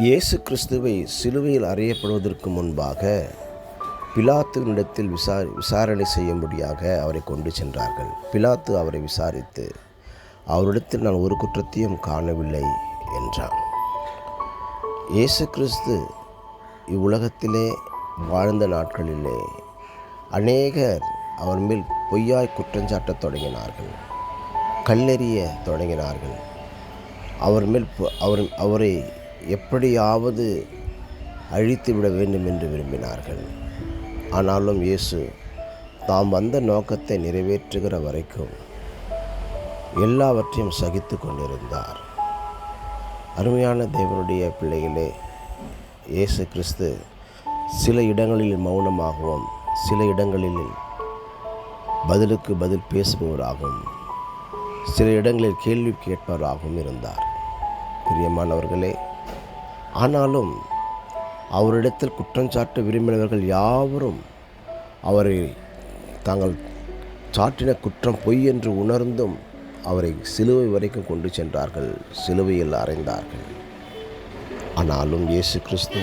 இயேசு கிறிஸ்துவை சிலுவையில் அறியப்படுவதற்கு முன்பாக பிலாத்துவினிடத்தில் விசா விசாரணை செய்யும்படியாக அவரை கொண்டு சென்றார்கள். பிலாத்து அவரை விசாரித்து அவரிடத்தில் நான் ஒரு குற்றத்தையும் காணவில்லை என்றான். இயேசு கிறிஸ்து இவ்வுலகத்திலே வாழ்ந்த நாட்களிலே அநேகர் அவர் மேல் பொய்யாய் குற்றஞ்சாட்டத் தொடங்கினார்கள் கல்லெறிய தொடங்கினார்கள். அவர் மேல் அவர் அவரை எப்படியாவது அழித்து விட வேண்டும் என்று விரும்பினார்கள். ஆனாலும் இயேசு தாம் வந்த நோக்கத்தை நிறைவேற்றுகிற வரைக்கும் எல்லாவற்றையும் சகித்து கொண்டிருந்தார். அருமையான தேவனுடைய பிள்ளைகளே இயேசு கிறிஸ்து சில இடங்களில் மௌனமாகவும் சில இடங்களில் பதிலுக்கு பதில் பேசுபவராகவும் சில இடங்களில் கேள்வி கேட்பவராகவும் இருந்தார். பிரியமானவர்களே ஆனாலும் அவரிடத்தில் குற்றம் சாட்ட விரும்பினவர்கள் யாவரும் அவரை தாங்கள் சாட்டின குற்றம் பொய் என்று உணர்ந்தும் அவரை சிலுவை வரைக்கும் கொண்டு சென்றார்கள் சிலுவையில் அறைந்தார்கள். ஆனாலும் இயேசு கிறிஸ்து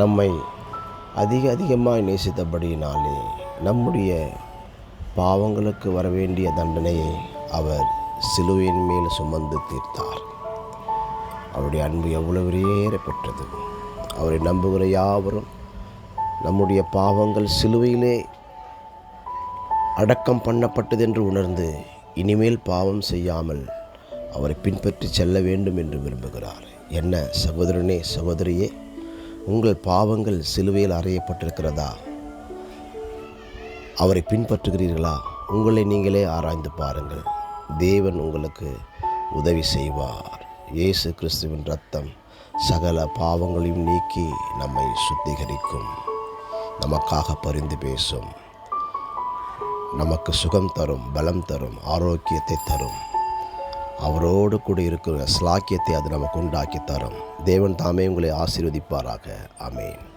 நம்மை அதிக அதிகமாக நேசித்தபடியினாலே நம்முடைய பாவங்களுக்கு வரவேண்டிய தண்டனையை அவர் சிலுவையின் மேல் சுமந்து தீர்த்தார். அவருடைய அன்பு எவ்வளவு ஏற பெற்றது? அவரை நம்புகிற யாவரும் நம்முடைய பாவங்கள் சிலுவையிலே அடக்கம் பண்ணப்பட்டது என்று உணர்ந்து இனிமேல் பாவம் செய்யாமல் அவரை பின்பற்றி செல்ல வேண்டும் என்று விரும்புகிறார். என்ன சகோதரனே சகோதரியே உங்கள் பாவங்கள் சிலுவையில் அறையப்பட்டிருக்கிறதா? அவரை பின்பற்றுகிறீர்களா? உங்களை நீங்களே ஆராய்ந்து பாருங்கள். தேவன் உங்களுக்கு உதவி செய்வார். இயேசு கிறிஸ்துவின் ரத்தம் சகல பாவங்களையும் நீக்கி நம்மை சுத்திகரிக்கும். நமக்காக பரிந்து பேசும். நமக்கு சுகம் தரும் பலம் தரும் ஆரோக்கியத்தை தரும். அவரோடு கூட இருக்கிற ஸ்லாக்கியத்தை அது நமக்கு உண்டாக்கி தரும். தேவன் தாமே உங்களை ஆசீர்வதிப்பாராக. அமேன்